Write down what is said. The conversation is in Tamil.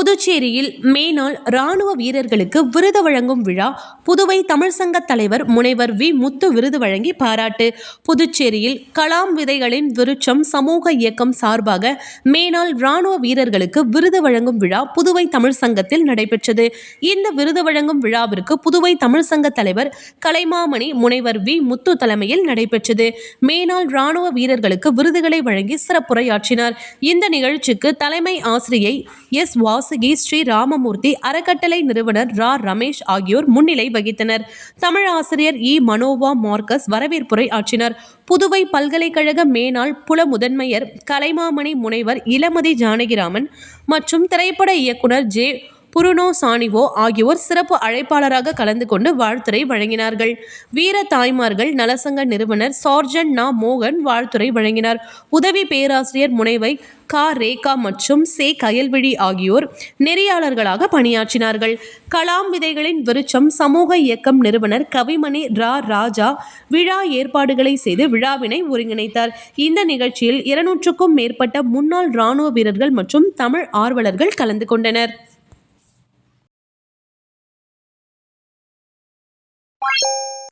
புதுச்சேரியில் மேனாள் ராணுவ வீரர்களுக்கு விருது வழங்கும் விழா புதுவை தமிழ்சங்க தலைவர் முனைவர் வி. முத்து விருது வழங்கி பாராட்டு. புதுச்சேரியில் கலாம் விதைகளின் விருட்சம் சமூக இயக்கம் சார்பாக மேனாள் ராணுவ வீரர்களுக்கு விருது வழங்கும் விழா புதுவை தமிழ் சங்கத்தில் நடைபெற்றது. இந்த விருது வழங்கும் விழாவிற்கு புதுவை தமிழ்சங்க தலைவர் கலைமாமணி முனைவர் வி. முத்து தலைமையில் நடைபெற்றது. மேனாள் ராணுவ வீரர்களுக்கு விருதுகளை வழங்கி சிறப்புரையாற்றினார். இந்த நிகழ்ச்சிக்கு தலைமை ஆசிரியை எஸ். வாஸ் வாசுகி ஸ்ரீ ராமமூர்த்தி அறக்கட்டளை நிறுவனர் ரா. ரமேஷ் ஆகியோர் முன்னிலை வகித்தனர். தமிழ் ஆசிரியர் இ. மனோவா மார்க்கஸ் வரவேற்புரை ஆற்றினார். புதுவை பல்கலைக்கழக மேனாள் புல முதன்மையர் கலைமாமணி முனைவர் இளமதி ஜானகிராமன் மற்றும் திரைப்பட இயக்குனர் ஜே. புருனோ சானிவோ ஆகியோர் சிறப்பு அழைப்பாளராக கலந்து கொண்டு வாழ்த்துரை வழங்கினார்கள். வீர தாய்மார்கள் நலசங்க நிறுவனர் சார்ஜன் நா. மோகன் வாழ்த்துரை வழங்கினார். உதவி பேராசிரியர் முனைவை கா. ரேகா மற்றும் சே. கயல்விழி ஆகியோர் நெறியாளர்களாக பணியாற்றினார்கள். கலாம் விதைகளின் விருச்சம் சமூக இயக்கம் நிறுவனர் கவிமணி ரா. ராஜா விழா ஏற்பாடுகளை செய்து விழாவினை ஒருங்கிணைத்தார். இந்த நிகழ்ச்சியில் இருநூற்றுக்கும் மேற்பட்ட முன்னாள் இராணுவ வீரர்கள் மற்றும் தமிழ் ஆர்வலர்கள் கலந்து கொண்டனர். Bye.